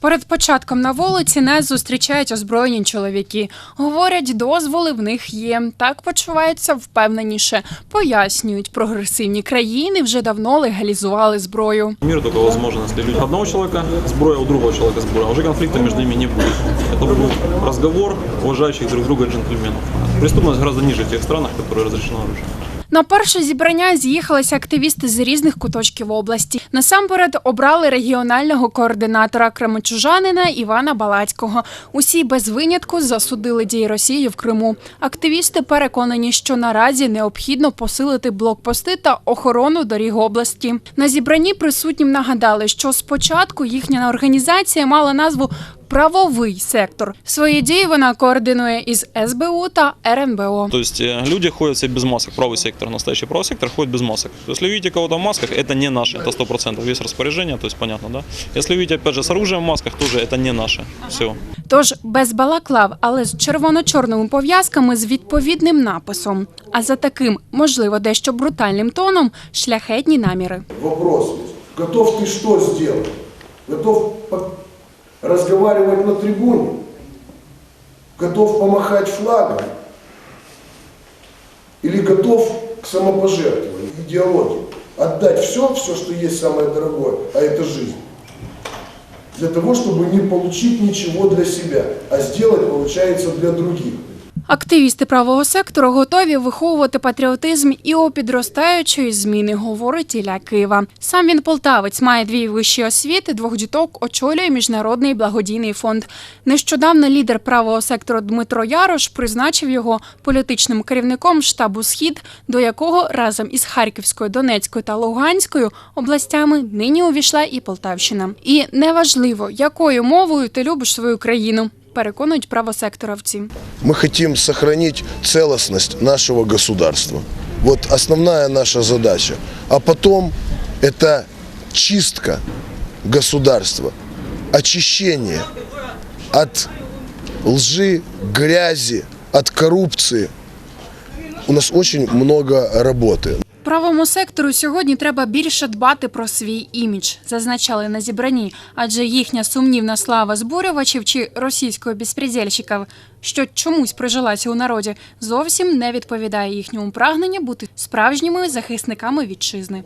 Перед початком на вулиці нас зустрічають озброєні чоловіки. Говорять, дозволи в них є. Так почуваються впевненіше. Пояснюють, прогресивні країни вже давно легалізували зброю. Мир только возможен, если люди одного человека сброя, у другого человека сброя. Уже конфликта между ними не будет. Это будет разговор уважающих друг друга джентльменов. Преступность гораздо ниже в тех странах, которых разрешено оружие. На перше зібрання з'їхалися активісти з різних куточків області. Насамперед обрали регіонального координатора кремечужанина Івана Балацького. Усі без винятку засудили дії Росії в Криму. Активісти переконані, що наразі необхідно посилити блокпости та охорону доріг області. На зібранні присутнім нагадали, що спочатку їхня організація мала назву Правовий сектор свої дії вона координує із СБУ та РНБО. То есть э, люди ходят все без масок. Правый сектор, настоящий правый сектор ходит без масок. То есть, Если видите кого-то в масках, это не наше, это 100%. Есть распоряжение, то есть понятно, да? Если видите, опять же, с оружием в масках, тоже это не наше. Все. Тож без балаклав, але з червоно-чорними пов'язками з відповідним написом. А за таким, можливо, дещо брутальним тоном шляхетні наміри. Вопрос. Готов ты что сделать? Готов по- разговаривать на трибуне? Готов помахать флагом? Или готов к самопожертвованию, идеологии? Отдать все, все, что есть самое дорогое, а это жизнь. Для того, чтобы не получить ничего для себя, а сделать, получается, для других. Активісти правого сектору готові виховувати патріотизм і у підростаючої зміни, говорить Ілля Кива. Сам він полтавець, має дві вищі освіти, двох діток, очолює міжнародний благодійний фонд. Нещодавно лідер правого сектору Дмитро Ярош призначив його політичним керівником штабу Схід, до якого разом із Харківською, Донецькою та Луганською областями нині увійшла і Полтавщина. І неважливо, якою мовою ти любиш свою країну Переконують правосекторовці. Мы хотим сохранить целостность нашего государства. Вот основная наша задача. А потом это чистка государства, очищение от лжи, грязи, от коррупции. У нас очень много работы. Правому сектору сьогодні треба більше дбати про свій імідж, зазначали на зібранні, адже їхня сумнівна слава збурювачів чи російського безпредельщиків, що чомусь прижилася у народі, зовсім не відповідає їхньому прагненню бути справжніми захисниками вітчизни.